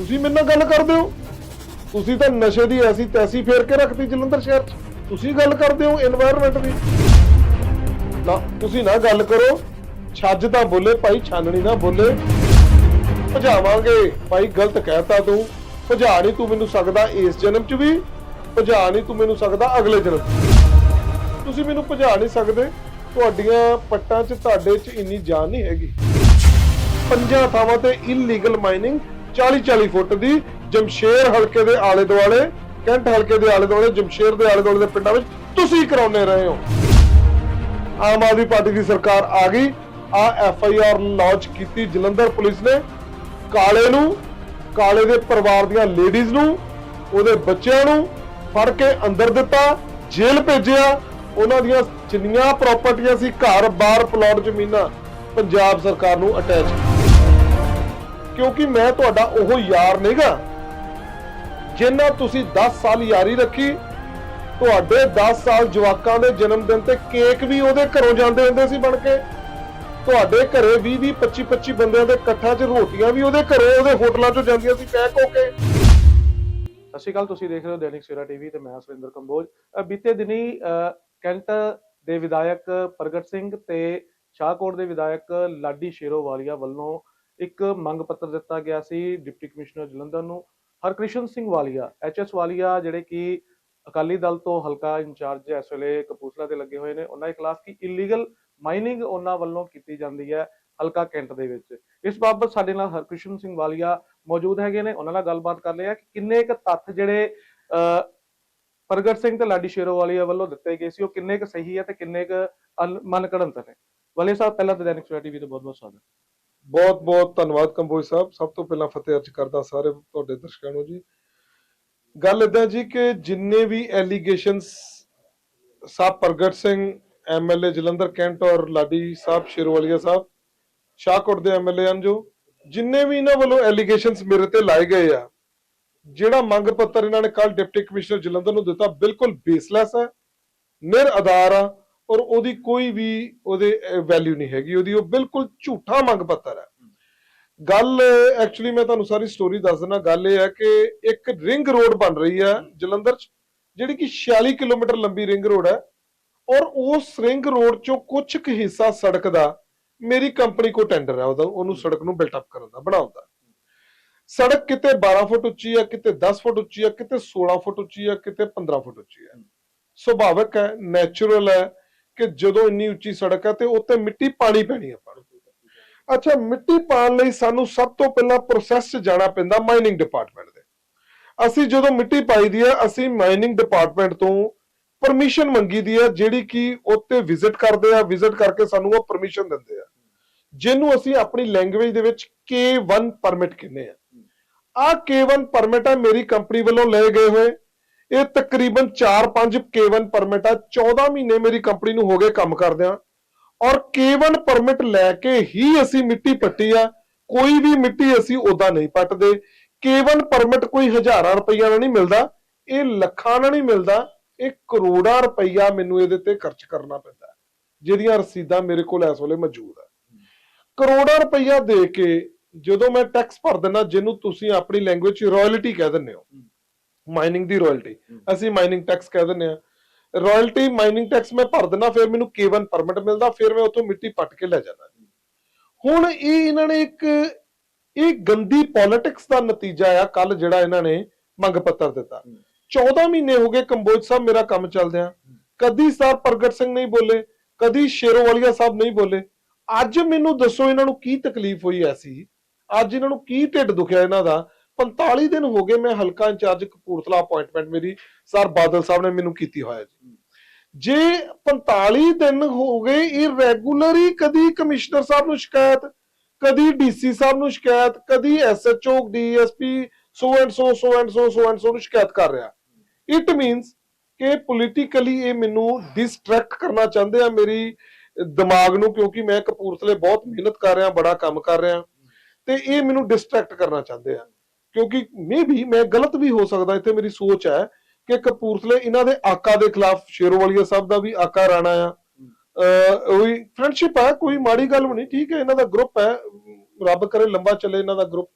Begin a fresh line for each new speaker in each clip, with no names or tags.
ਤੁਸੀਂ ਮੇਰੇ ਨਾਲ ਗੱਲ ਕਰਦੇ ਹੋ? ਤੁਸੀਂ ਤਾਂ ਨਸ਼ੇ ਦੀ ਐਸੀ ਤੈਸੀ ਫੇਰ ਕੇ ਰੱਖਤੀ ਜਲੰਧਰ ਸ਼ਹਿਰ 'ਚ। ਤੁਸੀਂ ਗੱਲ ਕਰਦੇ ਹੋ এনवायरमेंट ਦੀ। ਨਾ, ਤੁਸੀਂ ਨਾ ਗੱਲ ਕਰੋ। ਛੱਜ ਤਾਂ ਬੋਲੇ, ਭਾਈ ਛਾਨਣੀ ਨਾ ਬੋਲੇ। ਭਜਾਵਾਂਗੇ। ਭਾਈ ਗਲਤ ਕਹਿਤਾ ਤੂੰ। ਭਜਾ ਨਹੀਂ ਤੂੰ ਮੈਨੂੰ ਸਕਦਾ ਇਸ ਜਨਮ 'ਚ ਵੀ। ਭਜਾ ਨਹੀਂ ਤੂੰ ਮੈਨੂੰ ਸਕਦਾ ਅਗਲੇ ਜਨਮ 'ਚ ਤੁਸੀਂ ਮੈਨੂੰ ਭਜਾ ਨਹੀਂ ਸਕਦੇ। ਤੁਹਾਡੀਆਂ ਪੱਟਾਂ 'ਚ, ਤੁਹਾਡੇ 'ਚ ਇੰਨੀ ਜਾਨ ਨਹੀਂ ਹੈਗੀ। ਪੰਜਾਂ ਥਾਵਾਂ ਤੇ ਇਲੀਗਲ ਮਾਈਨਿੰਗ 40 40 ਫੁੱਟ ਦੀ ਜਮਸ਼ੇਰ ਹਲਕੇ ਦੇ ਆਲੇ ਦੁਆਲੇ, ਕੈਂਟ ਹਲਕੇ ਦੇ ਆਲੇ ਦੁਆਲੇ, ਜਮਸ਼ੇਰ ਦੇ ਆਲੇ ਦੁਆਲੇ ਦੇ ਪਿੰਡਾਂ ਵਿੱਚ ਤੁਸੀਂ ਕਰਾਉਨੇ ਰਹੇ ਹੋ। ਆਮ ਆਦਮੀ ਪਾਰਟੀ ਦੀ ਸਰਕਾਰ ਆ ਗਈ, ਆ ਐਫ ਆਈ ਆਰ ਲਾਂਚ ਕੀਤੀ, ਜਲੰਧਰ ਪੁਲਿਸ ਨੇ। ਕਾਲੇ ਨੂੰ, ਕਾਲੇ ਦੇ ਪਰਿਵਾਰ ਦੀਆਂ ਲੇਡੀਜ਼ ਨੂੰ, ਉਹਦੇ ਬੱਚਿਆਂ ਨੂੰ ਫੜ ਕੇ ਅੰਦਰ ਦਿੱਤਾ, ਜੇਲ੍ਹ ਭੇਜਿਆ। ਉਹਨਾਂ ਦੀਆਂ ਜਿੰਨੀਆਂ ਪ੍ਰਾਪਰਟੀਆਂ ਸੀ ਘਰ-ਬਾਰ ਪਲਾਟ, ਜ਼ਮੀਨਾਂ ਪੰਜਾਬ ਸਰਕਾਰ ਨੂੰ ਅਟੈਚ ਕਿਉਂਕਿ ਮੈਂ ਤੁਹਾਡਾ ਉਹ ਯਾਰ ਨਹੀਂਗਾ। ਜਿੰਨਾ ਤੁਸੀਂ 10 ਸਾਲ ਯਾਰੀ ਰੱਖੀ ਤੁਹਾਡੇ 10 ਸਾਲ ਜਵਾਕਾਂ ਦੇ ਜਨਮ ਦਿਨ ਤੇ ਕੇਕ ਵੀ ਉਹਦੇ ਘਰੋਂ ਜਾਂਦੇ ਹੁੰਦੇ ਸੀ ਬਣ ਕੇ। ਤੁਹਾਡੇ ਘਰੇ 20 20 25 25 ਬੰਦਿਆਂ ਦੇ ਇਕੱਠਾਂ 'ਚ ਰੋਟੀਆਂ ਵੀ ਉਹਦੇ ਘਰੋਂ ਉਹਦੇ ਹੋਟਲਾਂ 'ਚੋਂ ਜਾਂਦੀਆਂ ਸੀ ਪੈਕ ਹੋ ਕੇ।
ਸਤਿ ਸ਼੍ਰੀ ਅਕਾਲ ਤੁਸੀਂ ਦੇਖ ਰਹੇ ਹੋ ਦੈਨਿਕ ਸਵੇਰਾ ਟੀਵੀ ਤੇ ਮੈਂ ਸੁਰਿੰਦਰ ਕੰਬੋਜ। ਬੀਤੇ ਦਿਨੀ ਅ, ਕੈਂਟ ਦੇ ਵਿਧਾਇਕ ਪ੍ਰਗਟ ਸਿੰਘ ਤੇ ਸ਼ਾਹਕੋਟ ਦੇ ਵਿਧਾਇਕ ਲਾਡੀ ਸ਼ੇਰੋਵਾਲੀਆ ਵੱਲੋਂ ਇੱਕ ਮੰਗ ਪੱਤਰ ਦਿੱਤਾ ਗਿਆ ਸੀ ਡਿਪਟੀ ਕਮਿਸ਼ਨਰ ਜਲੰਧਰ ਨੂੰ ਹਰਕ੍ਰਿਸ਼ਨ ਸਿੰਘ ਵਾਲੀਆ ਐਚਐਸ ਵਾਲੀਆ ਜਿਹੜੇ ਕਿ ਅਕਾਲੀ ਦਲ ਤੋਂ ਹਲਕਾ ਇੰਚਾਰਜ ਇਸ ਵੇਲੇ ਕਪੂਰਥਲਾ ਦੇ ਲੱਗੇ ਹੋਏ ਨੇ ਉਹਨਾਂ ਦੇ ਖਿਲਾਫ ਕੀ ਇਲੀਗਲ ਮਾਈਨਿੰਗ ਉਹਨਾਂ ਵੱਲੋਂ ਕੀਤੀ ਜਾਂਦੀ ਹੈ ਹਲਕਾ ਕੈਂਟ ਦੇ ਵਿੱਚ। ਇਸ ਬਾਬਤ ਸਾਡੇ ਨਾਲ ਹਰਕ੍ਰਿਸ਼ਨ ਸਿੰਘ ਵਾਲੀਆ ਮੌਜੂਦ ਹੈਗੇ ਨੇ ਉਹਨਾਂ ਨਾਲ ਗੱਲਬਾਤ ਕਰ ਲਿਆ ਕਿ ਕਿੰਨੇ ਕੁ ਤੱਥ ਜਿਹੜੇ ਅਹ, ਪ੍ਰਗਟ ਸਿੰਘ ਤੇ ਲਾਡੀ ਸ਼ੇਰੋਵਾਲੀਆ ਵੱਲੋਂ ਦਿੱਤੇ ਗਏ ਸੀ ਉਹ ਕਿੰਨੇ ਕੁ ਸਹੀ ਹੈ ਤੇ ਕਿੰਨੇ ਕੁ ਅਲ- ਮਨਘੜੰਤ ਨੇ। ਵਾਲੀਆ ਸਾਹਿਬ ਪਹਿਲਾਂ ਤਾਂ ਦੈਨਿਕ ਸਵੇਰਾ ਟੀਵੀ ਤੇ ਬਹੁਤ ਬਹੁਤ ਸਵਾਗਤ।
ਬਹੁਤ ਬਹੁਤ ਧੰਨਵਾਦ ਕੰਬੋਜ ਸਾਹਿਬ। ਸਭ ਤੋਂ ਪਹਿਲਾਂ ਫਤਿਹ ਅਰਜ ਕਰਦਾ ਸਾਰੇ ਤੁਹਾਡੇ ਦਰਸ਼ਕਾਂ ਨੂੰ ਜੀ। ਗੱਲ ਇਦਾਂ ਜੀ ਕਿ ਜਿੰਨੇ ਵੀ ਐਲੀਗੇਸ਼ਨਸ ਸਾਹਿਬ ਪ੍ਰਗਟ ਸਿੰਘ ਐਮਐਲਏ ਜਲੰਧਰ ਕੈਂਟ ਔਰ ਲਾਡੀ ਸਾਹਿਬ, ਸ਼ੇਰਵਾਲੀਆ ਸਾਹਿਬ ਸ਼ਾਹਕੋਟ ਦੇ ਐਮਐਲਏ ਹਨ ਜੋ, ਜਿੰਨੇ ਵੀ ਇਹਨਾਂ ਵੱਲੋਂ ਐਲੀਗੇਸ਼ਨਸ ਮੇਰੇ ਤੇ ਲਾਏ ਗਏ ਆ, ਜਿਹੜਾ ਮੰਗ ਪੱਤਰ ਇਹਨਾਂ ਨੇ ਕੱਲ ਡਿਪਟੀ ਕਮਿਸ਼ਨਰ ਜਲੰਧਰ ਨੂੰ ਦਿੱਤਾ, ਬਿਲਕੁਲ ਬੇਸਲੈਸ ਹੈ ਨਿਰ ਆਧਾਰ ਆ ਔਰ ਉਹਦੀ ਕੋਈ ਵੀ ਉਹਦੇ ਵੈਲਿਊ ਨਹੀਂ ਹੈਗੀ। ਉਹਦੀ ਉਹ ਬਿਲਕੁਲ ਝੂਠਾ ਮੰਗ ਪੱਤਰ ਹੈ। ਗੱਲ ਐਕਚੁਅਲੀ ਮੈਂ ਤੁਹਾਨੂੰ ਸਾਰੀ ਸਟੋਰੀ ਦੱਸ ਦਿੰਦਾ। ਗੱਲ ਇਹ ਹੈ ਕਿ ਇੱਕ ਰਿੰਗ ਰੋਡ ਬਣ ਰਹੀ ਹੈ ਜਲੰਧਰ ਚ ਜਿਹੜੀ ਕਿ 46 ਕਿਲੋਮੀਟਰ ਲੰਬੀ ਰਿੰਗ ਰੋਡ ਹੈ। ਔਰ ਉਸ ਰਿੰਗ ਰੋਡ ਚੋਂ ਕੁਝ ਕੁ ਹਿੱਸਾ ਸੜਕ ਦਾ ਮੇਰੀ ਕੰਪਨੀ ਕੋ ਟੈਂਡਰ ਹੈ। ਉਹਦਾ ਉਹਨੂੰ ਸੜਕ ਨੂੰ ਬਿਲਟ ਅਪ ਕਰਨ ਦਾ ਬਣਾਉਣ ਦਾ। ਸੜਕ ਕਿਤੇ 12 ਫੁੱਟ ਉੱਚੀ ਹੈ ਕਿਤੇ 10 ਫੁੱਟ ਉੱਚੀ ਹੈ ਕਿਤੇ 16 ਫੁੱਟ ਉੱਚੀ ਹੈ ਕਿਤੇ 15 ਫੁੱਟ ਉੱਚੀ ਹੈ। ਸੁਭਾਵਕ ਹੈ ਨੈਚੁਰਲ ਹੈ। ਕਿ ਜਦੋਂ ਇੰਨੀ ਉੱਚੀ ਸੜਕ ਹੈ ਤੇ ਉੱਤੇ ਮਿੱਟੀ ਪਾਣੀ ਪੈਣੀ ਆਪਾਂ ਨੂੰ। ਅੱਛਾ, ਮਿੱਟੀ ਪਾਣ ਲਈ ਸਾਨੂੰ ਸਭ ਤੋਂ ਪਹਿਲਾਂ ਪ੍ਰੋਸੈਸ 'ਚ ਜਾਣਾ ਪੈਂਦਾ ਮਾਈਨਿੰਗ ਡਿਪਾਰਟਮੈਂਟ ਦੇ। ਅਸੀਂ ਜਦੋਂ ਮਿੱਟੀ ਪਾਈ ਦੀ ਹੈ, ਅਸੀਂ ਮਾਈਨਿੰਗ ਡਿਪਾਰਟਮੈਂਟ ਤੋਂ ਪਰਮਿਸ਼ਨ ਮੰਗੀ ਦੀ ਹੈ, ਜਿਹੜੀ ਕਿ ਉੱਤੇ ਵਿਜ਼ਿਟ ਕਰਦੇ ਆ ਵਿਜ਼ਿਟ ਕਰਕੇ ਸਾਨੂੰ ਉਹ ਪਰਮਿਸ਼ਨ ਦਿੰਦੇ ਆ। ਜਿਹਨੂੰ ਅਸੀਂ ਆਪਣੀ ਲੈਂਗੁਏਜ ਦੇ ਵਿੱਚ K1 ਪਰਮਿਟ ਕਹਿੰਦੇ ਆ। ਆ K1 ਪਰਮਿਟ ਆ ਮੇਰੀ ਕੰਪਨੀ ਵੱਲੋਂ ਲਏ ਗਏ ਹੋਏ। ਇਹ ਤਕਰੀਬਨ 4-5 K1 ਪਰਮਿਟ ਆ 14 ਮਹੀਨੇ ਮੇਰੀ ਕੰਪਨੀ ਨੂੰ ਹੋ ਗਏ ਕੰਮ ਕਰਦਿਆਂ। ਔਰ K1 ਪਰਮਿਟ ਲੈ ਕੇ ਹੀ ਅਸੀਂ ਮਿੱਟੀ ਪੱਟੀ ਆ ਕੋਈ ਵੀ ਮਿੱਟੀ ਅਸੀਂ ਉਦਾਂ ਨਹੀਂ ਪੱਟਦੇ। K1 ਪਰਮਿਟ ਕੋਈ ਹਜ਼ਾਰਾਂ ਰੁਪਈਆ ਨਾਲ ਨਹੀਂ ਮਿਲਦਾ ਇਹ ਲੱਖਾਂ ਨਾਲ ਨਹੀਂ ਮਿਲਦਾ ਇਹ ਕਰੋੜਾਂ ਰੁਪਈਆ ਮੈਨੂੰ ਇਹਦੇ ਤੇ ਖਰਚ ਕਰਨਾ ਪੈਂਦਾ ਹੈ, ਜਿਹਦੀਆਂ ਰਸੀਦਾਂ ਮੇਰੇ ਕੋਲ ਇਸ ਵੇਲੇ ਮੌਜੂਦ ਆ ਕਰੋੜਾਂ ਰੁਪਈਆ ਦੇ ਕੇ ਜਦੋਂ ਮੈਂ ਟੈਕਸ ਭਰ ਦਿੰਦਾ ਜਿਹਨੂੰ ਤੁਸੀਂ ਆਪਣੀ ਲੈਂਗੁਏਜ 'ਚ ਰਾਇਲਟੀ ਕਹਿ ਦਿੰਦੇ ਹੋ ਮਾਈਨਿੰਗ ਦੀ ਰਾਇਲਟੀ ਅਸੀਂ ਮਾਈਨਿੰਗ ਟੈਕਸ ਕਹਿ ਦਿੰਦੇ ਆ ਰਾਇਲਟੀ ਮਾਈਨਿੰਗ ਟੈਕਸ ਮੈਂ ਭਰ ਦਿੰਦਾ ਫਿਰ ਮੈਨੂੰ K1 ਪਰਮਿਟ ਮਿਲਦਾ ਫਿਰ ਮੈਂ ਉੱਥੋਂ ਮਿੱਟੀ ਪੱਟ ਕੇ ਲੈ ਜਾਂਦਾ। ਹੁਣ ਇਹ ਇਹਨਾਂ ਨੇ ਇੱਕ ਇਹ ਗੰਦੀ ਪੋਲਿਟਿਕਸ ਦਾ ਨਤੀਜਾ ਆ ਕੱਲ ਜਿਹੜਾ ਇਹਨਾਂ ਨੇ ਮੰਗ ਪੱਤਰ ਦਿੱਤਾ। 14 ਮਹੀਨੇ ਹੋ ਗਏ ਕੰਬੋਜ ਸਾਹਿਬ ਮੇਰਾ ਕੰਮ ਚੱਲਦਿਆਂ। ਕਦੀ ਸਰ ਪ੍ਰਗਟ ਸਿੰਘ ਨਹੀਂ ਬੋਲੇ ਕਦੀ ਸ਼ੇਰੋਵਾਲੀਆ ਸਾਹਿਬ ਨਹੀਂ ਬੋਲੇ। ਅੱਜ ਮੈਨੂੰ ਦੱਸੋ ਇਹਨਾਂ ਨੂੰ ਕੀ ਤਕਲੀਫ ਹੋਈ ਐਸੀ? ਅੱਜ ਇਹਨਾਂ ਨੂੰ ਕੀ ਢਿੱਡ ਦੁਖਿਆ ਇਹਨਾਂ ਦਾ? 45 ਦਿਨ ਹੋ ਗਏ ਮੈਂ ਹਲਕਾ ਇੰਚਾਰਜ ਕਪੂਰਥਲਾ ਅਪਾਇੰਟਮੈਂਟ ਮੇਰੀ ਸਰ ਬਾਦਲ ਸਾਹਿਬ ਨੇ ਮੈਨੂੰ ਕੀਤੀ ਹੋਇਆ ਜੀ। ਜੇ 45 ਦਿਨ ਹੋ ਗਏ, ਇਹ ਰੈਗੂਲਰੀ ਕਦੀ ਕਮਿਸ਼ਨਰ ਸਾਹਿਬ ਨੂੰ ਸ਼ਿਕਾਇਤ, ਕਦੀ ਡੀਸੀ ਸਾਹਿਬ ਨੂੰ ਸ਼ਿਕਾਇਤ, ਕਦੀ SHO DSP so and so so and so so and so ਨੂੰ ਸ਼ਿਕਾਇਤ ਕਰ ਰਿਹਾ। ਇਟ ਮੀਨਸ ਕਿ ਪੋਲੀਟੀਕਲੀ ਇਹ ਮੈਨੂੰ ਡਿਸਟਰੈਕਟ ਕਰਨਾ ਚਾਹੁੰਦੇ ਆ ਮੇਰੀ ਦਿਮਾਗ ਨੂੰ, ਕਿਉਂਕਿ ਮੈਂ ਕਪੂਰਥਲੇ ਬਹੁਤ ਮਿਹਨਤ ਕਰ ਰਿਹਾ, ਬੜਾ ਕੰਮ ਕਰ ਰਿਹਾ। ਤੇ ਇਹ ਮੈਨੂੰ ਡਿਸਟਰੈਕਟ ਕਰਨਾ ਚਾਹੁੰਦੇ ਆ। ਕਿਉਂਕਿ ਮੇਬੀ ਮੈਂ ਗਲਤ ਵੀ ਹੋ ਸਕਦਾ, ਇੱਥੇ ਮੇਰੀ ਸੋਚ ਹੈ ਕਿ ਕਪੂਰਥਲੇ ਇਹਨਾਂ ਦੇ ਆਕਾ ਦੇ ਖਿਲਾਫ ਸ਼ੇਰੋਵਾਲੀਆ ਸਾਹਿਬ ਦਾ ਵੀ ਆਕਾ ਰਾਣਾ ਆ। ਉਹੀ ਫਰੈਂਡਸ਼ਿਪ ਹੈ, ਕੋਈ ਮਾੜੀ ਗੱਲ ਵੀ ਨਹੀਂ, ਠੀਕ ਹੈ, ਇਹਨਾਂ ਦਾ ਗਰੁੱਪ ਹੈ ਰੱਬ ਕਰੇ ਲੰਬਾ ਚੱਲੇ ਇਹਨਾਂ ਦਾ ਗਰੁੱਪ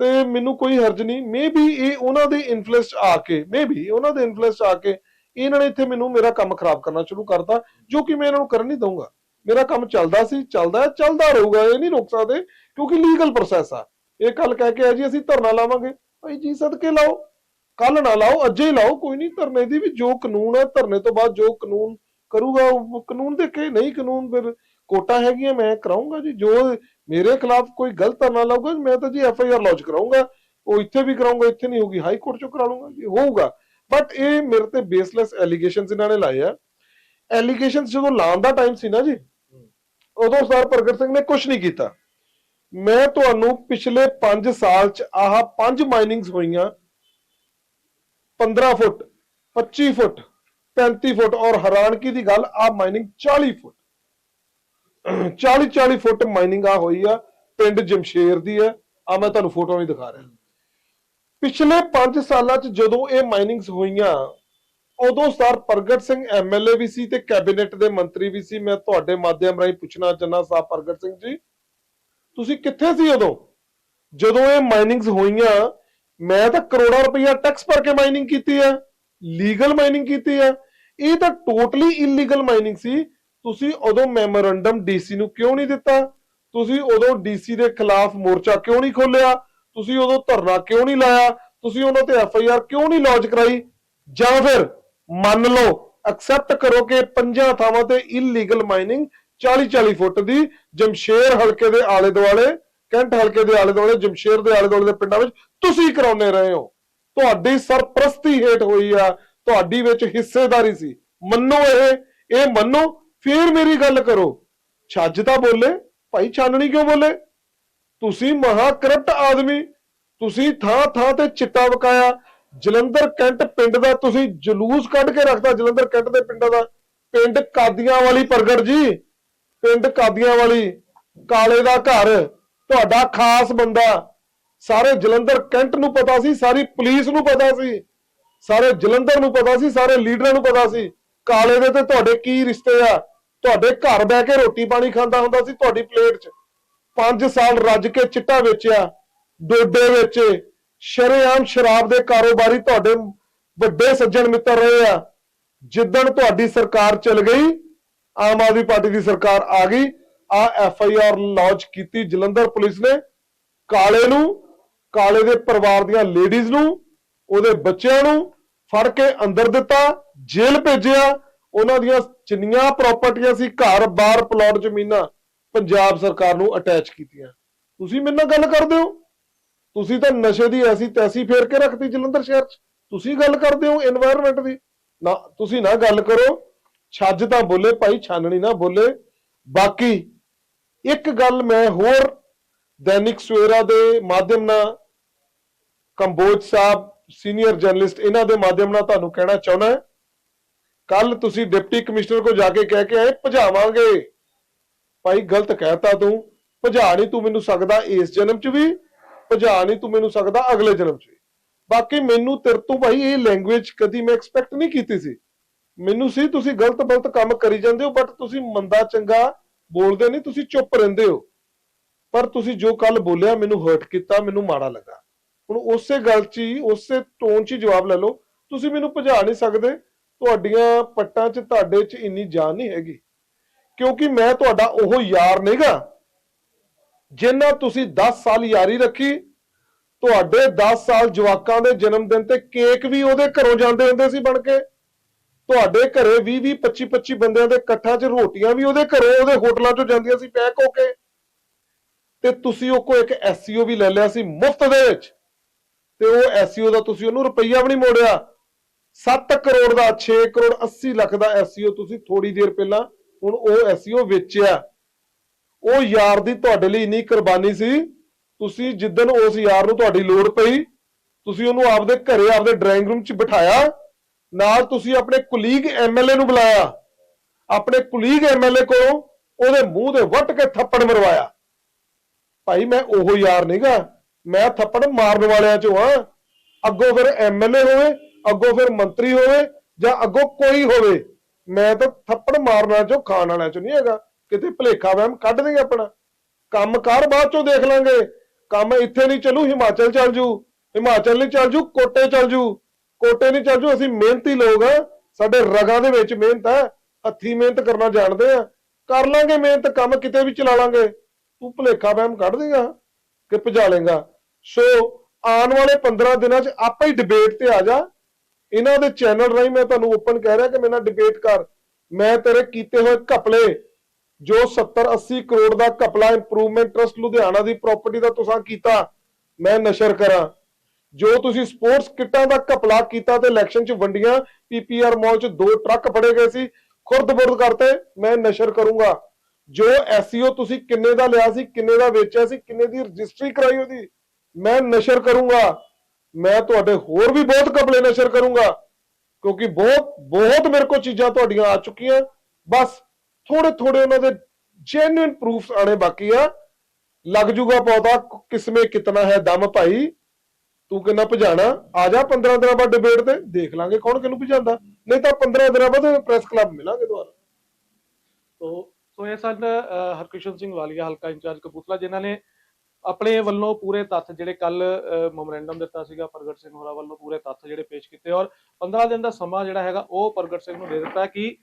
ਤੇ ਮੈਨੂੰ ਕੋਈ ਹਰਜ ਨਹੀਂ ਮੇਬੀ ਇਹ ਉਹਨਾਂ ਦੇ ਇਨਫਲੂਐਂਸ ਆ ਕੇ ਮੇਬੀ ਉਹਨਾਂ ਦੇ ਇਨਫਲੂਐਂਸ ਆ ਕੇ ਇਹਨਾਂ ਨੇ ਇੱਥੇ ਮੈਨੂੰ ਮੇਰਾ ਕੰਮ ਖਰਾਬ ਕਰਨਾ ਸ਼ੁਰੂ ਕਰਤਾ, ਜੋ ਕਿ ਮੈਂ ਇਹਨਾਂ ਨੂੰ ਕਰਨ ਨਹੀਂ ਦਊਂਗਾ। ਮੇਰਾ ਕੰਮ ਚੱਲਦਾ ਸੀ, ਚੱਲਦਾ ਹੈ, ਚੱਲਦਾ ਰਹੂਗਾ, ਇਹ ਨਹੀਂ ਰੋਕ ਸਕਦੇ, ਕਿਉਂਕਿ ਲੀਗਲ ਪ੍ਰੋਸੈਸ ਆ। ਇਹ ਕੱਲ ਕਹਿ ਕੇ ਆ ਜੀ ਅਸੀਂ ਧਰਨਾ ਲਾਵਾਂਗੇ। ਭਾਈ ਜੀ ਸਦਕੇ ਲਾਓ। ਕੱਲ ਨਾ ਲਾਓ ਅੱਜੇ ਹੀ ਲਾਓ ਕੋਈ ਨਹੀਂ ਧਰਨੇ ਦੀ ਵੀ ਜੋ ਕਾਨੂੰਨ ਹੈ ਧਰਨੇ ਤੋਂ ਬਾਅਦ ਜੋ ਕਾਨੂੰਨ ਕਰੂਗਾ ਉਹ ਕਾਨੂੰਨ ਦੇ ਕੇ ਨਹੀਂ ਕਾਨੂੰਨ ਫਿਰ ਕੋਟਾ ਹੈਗੀਆਂ ਮੈਂ ਕਰਾਉਂਗਾ ਜੀ। ਜੋ ਮੇਰੇ ਖਿਲਾਫ ਕੋਈ ਗਲਤ ਧਰਨਾ ਲਾਊਗਾ ਮੈਂ ਤਾਂ ਜੀ ਐਫ ਆਈ ਆਰ ਲੌਂਚ ਕਰਾਉਂਗਾ ਉਹ ਇੱਥੇ ਵੀ ਕਰਾਉਂਗਾ ਇੱਥੇ ਨਹੀਂ ਹੋਊਗੀ ਹਾਈ ਕੋਰਟ ਚੋਂ ਕਰਾ ਲੂੰਗਾ ਜੀ ਹੋਊਗਾ। ਬਟ ਇਹ ਮੇਰੇ ਤੇ ਬੇਸਲੈਸ ਐਲੀਗੇਸ਼ਨਸ ਇਹਨਾਂ ਨੇ ਲਾਏ ਆ। ਐਲੀਗੇਸ਼ਨਸ ਜਦੋਂ ਲਾਉਣ ਦਾ ਟਾਈਮ ਸੀ ਨਾ ਜੀ ਉਦੋਂ ਸਰ ਪ੍ਰਗਟ ਸਿੰਘ ਨੇ ਕੁਝ ਨਹੀਂ ਕੀਤਾ। ਮੈਂ ਤੁਹਾਨੂੰ ਪਿਛਲੇ 5 ਸਾਲ ਚ ਆਹ ਪੰਜ ਮਾਈਨਿੰਗਸ ਹੋਈਆਂ। 15 ਫੁੱਟ 25 ਫੁੱਟ 35 ਫੁੱਟ ਔਰ ਹੈਰਾਨਗੀ ਦੀ ਗੱਲ ਆ ਮਾਈਨਿੰਗ 40 ਫੁੱਟ। 40 40 ਫੁੱਟ ਮਾਈਨਿੰਗ ਆ ਹੋਈ ਆ, ਪਿੰਡ ਜਮਸ਼ੇਰ ਦੀ ਹੈ ਆ ਮੈਂ ਤੁਹਾਨੂੰ ਫੋਟੋ ਵੀ ਦਿਖਾ ਰਿਹਾ। ਪਿਛਲੇ 5 ਸਾਲਾਂ ਚ ਜਦੋਂ ਇਹ ਮਾਈਨਿੰਗਸ ਹੋਈਆਂ, ਉਦੋਂ ਸਰ ਪ੍ਰਗਟ ਸਿੰਘ ਐਮਐਲਏ ਵੀ ਸੀ ਤੇ ਕੈਬਨਿਟ ਦੇ ਮੰਤਰੀ ਵੀ ਸੀ। ਮੈਂ ਤੁਹਾਡੇ ਮਾਧਿਅਮ ਰਾਹੀਂ ਪੁੱਛਣਾ ਚਾਹੁੰਦਾ ਸਾਹਿਬ ਪ੍ਰਗਟ ਸਿੰਘ ਜੀ। ਤੁਸੀਂ ਕਿੱਥੇ ਸੀ ਉਦੋਂ? ਜਦੋਂ ਇਹ ਮਾਈਨਿੰਗਸ ਹੋਈਆਂ, ਮੈਂ ਤਾਂ ਕਰੋੜਾਂ ਰੁਪਈਆ ਟੈਕਸ ਭਰ ਕੇ ਮਾਈਨਿੰਗ ਕੀਤੀ ਹੈ ਲੀਗਲ ਮਾਈਨਿੰਗ ਕੀਤੀ ਹੈ ਇਹ ਤਾਂ ਟੋਟਲੀ ਇਲੀਗਲ ਮਾਈਨਿੰਗ ਸੀ। ਤੁਸੀਂ ਉਦੋਂ ਮੈਮੋਰੰਡਮ ਡੀਸੀ ਨੂੰ ਕਿਉਂ ਨਹੀਂ ਦਿੱਤਾ? ਤੁਸੀਂ ਉਦੋਂ ਡੀਸੀ ਦੇ ਖਿਲਾਫ ਮੋਰਚਾ ਕਿਉਂ ਨਹੀਂ ਖੋਲਿਆ ਤੁਸੀਂ ਉਦੋਂ ਧਰਨਾ ਕਿਉਂ ਨਹੀਂ ਲਾਇਆ? ਤੁਸੀਂ ਉਹਨਾਂ ਤੇ ਐਫ ਆਈ ਆਰ ਕਿਉਂ ਨਹੀਂ ਲੌਂਚ ਕਰਾਈ? ਜਾਂ ਫਿਰ ਮੰਨ ਲਓ ਐਕਸੈਪਟ ਕਰੋ ਕਿ ਪੰਜਾਂ ਥਾਵਾਂ ਤੇ ਇਲੀਗਲ ਮਾਈਨਿੰਗ 40 40 ਫੁੱਟ ਦੀ ਜਮਸ਼ੇਰ ਹਲਕੇ ਦੇ ਆਲੇ ਦੁਆਲੇ, ਕੈਂਟ ਹਲਕੇ ਦੇ ਆਲੇ ਦੁਆਲੇ, ਜਮਸ਼ੇਰ ਦੇ ਆਲੇ ਦੁਆਲੇ ਦੇ ਪਿੰਡਾਂ ਵਿੱਚ ਤੁਸੀਂ ਕਰਾਉਨੇ ਰਹੇ ਹੋ। ਤੁਹਾਡੀ ਸਰਪ੍ਰਸਤੀ ਹੇਠ ਹੋਈ ਆ, ਤੁਹਾਡੀ ਵਿੱਚ ਹਿੱਸੇਦਾਰੀ ਸੀ। ਮੰਨੋ ਇਹ ਇਹ ਮੰਨੋ, ਫੇਰ ਮੇਰੀ ਗੱਲ ਕਰੋ। ਛੱਜ ਤਾਂ ਬੋਲੇ, ਭਾਈ ਛਾਨਣੀ ਕਿਉਂ ਬੋਲੇ? ਤੁਸੀਂ ਮਹਾ ਕਰਪਟ ਆਦਮੀ, ਤੁਸੀਂ ਥਾਂ ਥਾਂ ਤੇ ਚਿੱਟਾ ਵਕਾਇਆ। ਜਲੰਧਰ ਕੈਂਟ ਪਿੰਡ ਦਾ ਤੁਸੀਂ ਜਲੂਸ ਕੱਢ ਕੇ ਰੱਖਦਾ ਜਲੰਧਰ ਕੈਂਟ ਦੇ ਪਿੰਡਾਂ ਦਾ। ਪਿੰਡ ਕਾਦੀਆਂ ਵਾਲੀ ਪ੍ਰਗਟ ਜੀ। ਪਿੰਡ ਕਾਦੀਆਂ ਵਾਲੀ, ਕਾਲੇ ਦਾ ਘਰ, ਤੁਹਾਡਾ ਖਾਸ ਬੰਦਾ। ਸਾਰੇ ਜਲੰਧਰ ਕੈਂਟ ਨੂੰ ਪਤਾ ਸੀ, ਸਾਰੀ ਪੁਲਿਸ ਨੂੰ ਪਤਾ ਸੀ। ਸਾਰੇ ਜਲੰਧਰ ਨੂੰ ਪਤਾ ਸੀ, ਸਾਰੇ ਲੀਡਰਾਂ ਨੂੰ ਪਤਾ ਸੀ। ਕਾਲੇ ਦੇ ਤੇ ਤੁਹਾਡੇ ਕੀ ਰਿਸ਼ਤੇ ਆ? ਤੁਹਾਡੇ ਘਰ ਬਹਿ ਕੇ ਰੋਟੀ ਪਾਣੀ ਖਾਂਦਾ ਹੁੰਦਾ ਸੀ ਤੁਹਾਡੀ ਪਲੇਟ 'ਚ। 5 ਸਾਲ ਰੱਜ ਕੇ ਚਿੱਟਾ ਵੇਚਿਆ, ਡੋਡੇ ਵਿੱਚ, ਸ਼ਰੇਆਮ ਸ਼ਰਾਬ ਦੇ ਕਾਰੋਬਾਰੀ ਤੁਹਾਡੇ ਵੱਡੇ ਸੱਜਣ ਮਿੱਤਰ ਰਹੇ ਆ। ਜਿੱਦਣ ਤੁਹਾਡੀ ਸਰਕਾਰ ਚੱਲ ਗਈ ਆਮ ਆਦਮੀ ਪਾਰਟੀ ਦੀ ਸਰਕਾਰ ਆ ਗਈ। ਆ ਐਫ ਆਈ ਆਰ ਲੌਂਚ ਕੀਤੀ ਜਲੰਧਰ ਪੁਲਿਸ ਨੇ। ਕਾਲੇ ਨੂੰ, ਕਾਲੇ ਦੇ ਪਰਿਵਾਰ ਦੀਆਂ ਲੇਡੀਜ਼ ਨੂੰ, ਉਹਦੇ ਬੱਚਿਆਂ ਨੂੰ ਫੜ ਕੇ ਅੰਦਰ ਦਿੱਤਾ, ਜੇਲ੍ਹ ਭੇਜਿਆ। ਉਹਨਾਂ ਦੀਆਂ ਜਿੰਨੀਆਂ ਪ੍ਰਾਪਰਟੀਆਂ ਸੀ, ਘਰ ਬਾਰ ਪਲਾਟ, ਜ਼ਮੀਨਾਂ ਪੰਜਾਬ ਸਰਕਾਰ ਨੂੰ ਅਟੈਚ ਕੀਤੀਆਂ। ਤੁਸੀਂ ਮੇਰੇ ਨਾਲ ਗੱਲ ਕਰਦੇ ਹੋ? ਤੁਸੀਂ ਤਾਂ ਨਸ਼ੇ ਦੀ ਐਸੀ ਤੈਸੀ ਫੇਰ ਕੇ ਰੱਖਤੀ ਜਲੰਧਰ ਸ਼ਹਿਰ 'ਚ। ਤੁਸੀਂ ਗੱਲ ਕਰਦੇ ਹੋ এনवायरमेंट ਦੀ। ਨਾ, ਤੁਸੀਂ ਨਾ ਗੱਲ ਕਰੋ। ਛੱਜ ਤਾਂ ਬੋਲੇ, ਭਾਈ ਛਾਨਣੀ ਨਾ ਬੋਲੇ। ਬਾਕੀ ਇੱਕ ਗੱਲ ਮੈਂ ਹੋਰ ਦੈਨਿਕ ਸਵੇਰਾ ਦੇ ਮਾਧਿਅਮ ਨਾਲ, ਕੰਬੋਜ ਸਾਹਿਬ, ਸੀਨੀਅਰ ਜਰਨਲਿਸਟ, ਇਹਨਾਂ ਦੇ ਮਾਧਿਅਮ ਨਾਲ ਤੁਹਾਨੂੰ ਕਹਿਣਾ ਚਾਹੁੰਦਾ ਕੱਲ ਤੁਸੀਂ ਡਿਪਟੀ ਕਮਿਸ਼ਨਰ ਕੋ ਜਾ ਕੇ ਕਹਿ ਕੇ ਆਏ, ਭਜਾਵਾਂਗੇ। ਭਾਈ ਗਲਤ ਕਹਿਤਾ ਤੂੰ, ਭਜਾ ਨਹੀਂ ਤੂੰ ਮੈਨੂੰ ਸਕਦਾ ਇਸ ਜਨਮ 'ਚ ਵੀ, ਭਜਾ ਨਹੀਂ ਤੂੰ ਮੈਨੂੰ ਸਕਦਾ ਅਗਲੇ ਜਨਮ 'ਚ ਵੀ। ਬਾਕੀ ਮੈਨੂੰ ਤੇਰੇ ਤੋਂ ਭਾਈ ਇਹ ਲੈਂਗੁਏਜ ਕਦੀ ਮੈਂ ਐਕਸਪੈਕਟ ਨਹੀਂ ਕੀਤੀ ਸੀ। ਮੈਨੂੰ ਸੀ ਤੁਸੀਂ ਗਲਤ ਗਲਤ ਕੰਮ ਕਰੀ ਜਾਂਦੇ ਹੋ ਬਟ ਤੁਸੀਂ ਮੰਦਾ ਚੰਗਾ ਬੋਲਦੇ ਨਹੀਂ, ਤੁਸੀਂ ਚੁੱਪ ਰਹਿੰਦੇ ਹੋ। ਪਰ ਤੁਸੀਂ ਜੋ ਕੱਲ ਬੋਲਿਆ ਮੈਨੂੰ ਹਰਟ ਕੀਤਾ, ਮੈਨੂੰ ਮਾੜਾ ਲੱਗਾ। ਹੁਣ ਉਸੇ ਗੱਲ 'ਚ ਹੀ, ਉਸੇ ਟੋਨ 'ਚ ਜਵਾਬ ਲੈ ਲਓ। ਤੁਸੀਂ ਮੈਨੂੰ ਭਜਾ ਨਹੀਂ ਸਕਦੇ, ਤੁਹਾਡੀਆਂ ਪੱਟਾਂ 'ਚ, ਤੁਹਾਡੇ 'ਚ ਇੰਨੀ ਜਾਨ ਨਹੀਂ ਹੈਗੀ। ਕਿਉਂਕਿ ਮੈਂ ਤੁਹਾਡਾ ਉਹ ਯਾਰ ਨਹੀਂਗਾ, ਜਿੰਨਾ ਤੁਸੀਂ 10 ਸਾਲ ਯਾਰੀ ਰੱਖੀ, ਤੁਹਾਡੇ 10 ਸਾਲ ਜਵਾਕਾਂ ਦੇ ਜਨਮ ਦਿਨ ਤੇ ਕੇਕ ਵੀ ਉਹਦੇ ਘਰੋਂ ਜਾਂਦੇ ਹੁੰਦੇ ਸੀ ਬਣ ਕੇ। ਤੁਹਾਡੇ ਘਰੇ 20 20 25 25 ਬੰਦਿਆਂ ਦੇ ਇਕੱਠਾਂ 'ਚ ਰੋਟੀਆਂ ਵੀ ਉਹਦੇ ਘਰੋਂ, ਉਹਦੇ ਹੋਟਲਾਂ 'ਚੋਂ ਜਾਂਦੀਆਂ ਸੀ ਪੈਕ ਹੋ ਕੇ। ਤੇ ਤੁਸੀਂ ਉਹ ਕੋ ਇੱਕ ਐਸਈਓ ਵੀ ਲੈ ਲਿਆ ਸੀ ਮੁਫਤ ਦੇ ਵਿੱਚ। ਤੇ ਉਹ ਐਸਈਓ ਦਾ ਤੁਸੀਂ ਉਹਨੂੰ ਰੁਪਈਆ ਵੀ ਨਹੀਂ ਮੋੜਿਆ। 7 ਕਰੋੜ ਦਾ 6 ਕਰੋੜ 80 ਲੱਖ ਦਾ ਐਸਈਓ ਤੁਸੀਂ ਥੋੜੀ ਦੇਰ ਪਹਿਲਾਂ ਹੁਣ ਉਹ ਐਸਈਓ ਵੇਚਿਆ। ਉਹ ਯਾਰ ਦੀ ਤੁਹਾਡੇ ਲਈ ਇੰਨੀ ਕੁਰਬਾਨੀ ਸੀ, ਤੁਸੀਂ ਜਿੱਦਨ ਉਸ ਯਾਰ ਨੂੰ ਤੁਹਾਡੀ ਲੋੜ ਪਈ, ਤੁਸੀਂ ਉਹਨੂੰ ਆਪਦੇ ਘਰੇ, ਆਪਦੇ ਡਰਾਇੰਗ ਰੂਮ 'ਚ ਬਿਠਾਇਆ ਨਾਲ ਤੁਸੀਂ ਆਪਣੇ ਕੁਲੀਗ ਐਮਐਲਏ ਨੂੰ ਬੁਲਾਇਆ। ਆਪਣੇ ਕੁਲੀਗ ਐਮਐਲਏ ਕੋਲੋਂ ਉਹਦੇ ਮੂੰਹ ਦੇ ਵੱਟ ਕੇ ਥੱਪੜ ਮਰਵਾਇਆ। ਭਾਈ, ਮੈਂ ਉਹ ਯਾਰ ਨਹੀਂਗਾ। ਮੈਂ ਥੱਪੜ ਮਾਰਨ ਵਾਲਿਆਂ ਚੋਂ ਹਾਂ। ਅੱਗੋਂ ਫਿਰ ਐਮਐਲਏ ਹੋਵੇ, ਅੱਗੋਂ ਫਿਰ ਮੰਤਰੀ ਹੋਵੇ, ਜਾਂ ਅੱਗੋਂ ਕੋਈ ਹੋਵੇ, ਮੈਂ ਤਾਂ ਥੱਪੜ ਮਾਰਨ ਵਾਲਿਆਂ ਚੋਂ, ਖਾਣ ਵਾਲਿਆਂ ਚੋਂ ਨਹੀਂ ਹੈਗਾ। ਕਿਤੇ ਭਲੇਖਾ ਵਹਿਮ ਕੱਢ ਦੇਗੇ ਆਪਣਾ। ਕੰਮ ਕਾਰ ਬਾਅਦ ਚੋਂ ਦੇਖ ਲਾਂਗੇ। ਕੰਮ ਇੱਥੇ ਨਹੀਂ ਚੱਲੂ, ਹਿਮਾਚਲ ਚੱਲ ਜੂ। ਹਿਮਾਚਲ ਨਹੀਂ ਚੱਲ ਜੂ, ਕੋਟੇ ਚੱਲ ਜੂ। ਕੋਟੇ ਨਹੀਂ ਚੱਲ ਜੂ, ਅਸੀਂ ਮਿਹਨਤੀ ਲੋਕ ਆ। ਸਾਡੇ ਰਗਾਂ ਦੇ ਵਿੱਚ ਮਿਹਨਤ ਹੈ ਹੱਥੀ ਮਿਹਨਤ ਕਰਨਾ ਜਾਣਦੇ ਆ। ਕਰ ਲਾਂਗੇ ਮਿਹਨਤ, ਕੰਮ ਕਿਤੇ ਵੀ ਚਲਾ ਲਾਂਗੇ। ਤੂੰ ਭੁਲੇਖਾ ਵਹਿਮ ਕੱਢ ਦੇਗਾ ਕਿ ਭਜਾ ਲੇਗਾ। ਸੋ, ਆਉਣ ਵਾਲੇ 15 ਦਿਨਾਂ 'ਚ ਆਪੇ ਹੀ ਡਿਬੇਟ ਤੇ ਆ ਜਾ। ਇਹਨਾਂ ਦੇ ਚੈਨਲ ਰਾਹੀਂ ਮੈਂ ਤੁਹਾਨੂੰ ਓਪਨ ਕਹਿ ਰਿਹਾ ਕਿ ਮੇਰੇ ਨਾਲ ਡਿਬੇਟ ਕਰ। ਮੈਂ ਤੇਰੇ ਕੀਤੇ ਹੋਏ ਘਪਲੇ, ਜੋ 70 80 ਕਰੋੜ ਦਾ ਘਪਲਾ ਇੰਪਰੂਵਮੈਂਟ ਟਰਸਟ ਲੁਧਿਆਣਾ ਦੀ ਪ੍ਰਾਪਰਟੀ ਦਾ ਤੁਸੀਂ ਕੀਤਾ, ਮੈਂ ਨਸ਼ਰ ਕਰਾਂ। ਜੋ ਤੁਸੀਂ ਸਪੋਰਟਸ ਕਿੱਟਾਂ ਦਾ ਘਪਲਾ ਕੀਤਾ ਤੇ ਇਲੈਕਸ਼ਨ 'ਚ ਵੰਡੀਆਂ ਪੀਪੀਆਰ ਮਾਲ 'ਚ ਦੋ ਟਰੱਕ ਫੜੇ ਗਏ ਸੀ ਖੁਰਦ-ਬੁਰਦ ਕਰਤੇ, ਮੈਂ ਨਸ਼ਰ ਕਰੂੰਗਾ। ਜੋ ਐਸਈਓ ਤੁਸੀਂ ਕਿੰਨੇ ਦਾ ਲਿਆ ਸੀ, ਕਿੰਨੇ ਦਾ ਵੇਚਿਆ ਸੀ, ਕਿੰਨੇ ਦੀ ਰਜਿਸਟਰੀ ਕਰਾਈ ਉਹਦੀ, ਮੈਂ ਨਸ਼ਰ ਕਰੂੰਗਾ। ਮੈਂ ਤੁਹਾਡੇ ਹੋਰ ਵੀ ਬਹੁਤ ਘਪਲੇ ਨਸ਼ਰ ਕਰੂੰਗਾ, ਕਿਉਂਕਿ ਬਹੁਤ ਬਹੁਤ ਮੇਰੇ ਕੋਲ ਚੀਜ਼ਾਂ ਤੁਹਾਡੀਆਂ ਆ ਚੁੱਕੀਆਂ। ਬਸ ਥੋੜੇ ਥੋੜੇ ਉਹਨਾਂ ਦੇ ਜੈਨੂਇਨ ਪ੍ਰੂਫਸ ਆਣੇ ਬਾਕੀ ਆ। ਲੱਗ ਜੂਗਾ ਪੌਦਾ, ਕਿਸਮੇ ਕਿਤਨਾ ਹੈ ਦਮ ਭਾਈ। ਤੂੰ ਕਿੰਨਾ ਭਜਾਣਾ? ਆ ਜਾ 15 ਦਿਨਾਂ ਬਾਅਦ ਡਿਬੇਟ ਤੇ ਦੇਖ ਲਾਂਗੇ ਕੌਣ ਕਿਹਨੂੰ ਭਜਾਉਂਦਾ। ਨਹੀਂ ਤਾਂ 15 ਦਿਨਾਂ ਬਾਅਦ ਪ੍ਰੈਸ ਕਲੱਬ ਮਿਲਾਂਗੇ ਦੁਬਾਰਾ।
ਤੋ ਸੋ ਇਹ ਸਨ ਅ, ਸਿੰਘ ਵਾਲੀਆ ਹਲਕਾ ਇੰਚਾਰਜ ਕਪੂਰਥਲਾ ਜਿਨ੍ਹਾਂ ਨੇ ਆਪਣੇ ਵੱਲੋਂ ਪੂਰੇ ਤੱਥ ਜਿਹੜੇ ਕੱਲ ਮੈਮੋਰੈਂਡਮ ਦਿੱਤਾ ਸੀਗਾ ਪ੍ਰਗਟ ਸਿੰਘ ਹੋਰਾਂ ਵੱਲੋਂ ਪੂਰੇ ਤੱਥ ਜਿਹੜੇ ਪੇਸ਼ ਕੀਤੇ। ਔਰ 15 ਦਿਨ ਦਾ ਸਮਾਂ ਜਿਹੜਾ ਹੈਗਾ ਉਹ ਪ੍ਰਗਟ ਸਿੰਘ ਨੂੰ ਦੇ ਦਿੱਤਾ ਕਿ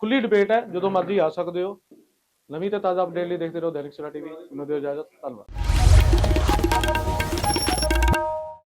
ਖੁੱਲੀ ਡਿਬੇਟ ਹੈ ਜਦੋਂ ਮਰਜ਼ੀ ਆ ਸਕਦੇ ਹੋ। ਨਵੀਂ ਤੇ ਤਾਜ਼ਾ ਅਪਡੇਟ ਲਈ ਦੇਖਦੇ ਰਹੋ ਦੈਨਿਕ ਸਵੇਰਾ ਟੀਵੀ ਮੈਨੂੰ ਦਿਓ ਇਜਾਜ਼ਤ ਧੰਨਵਾਦ।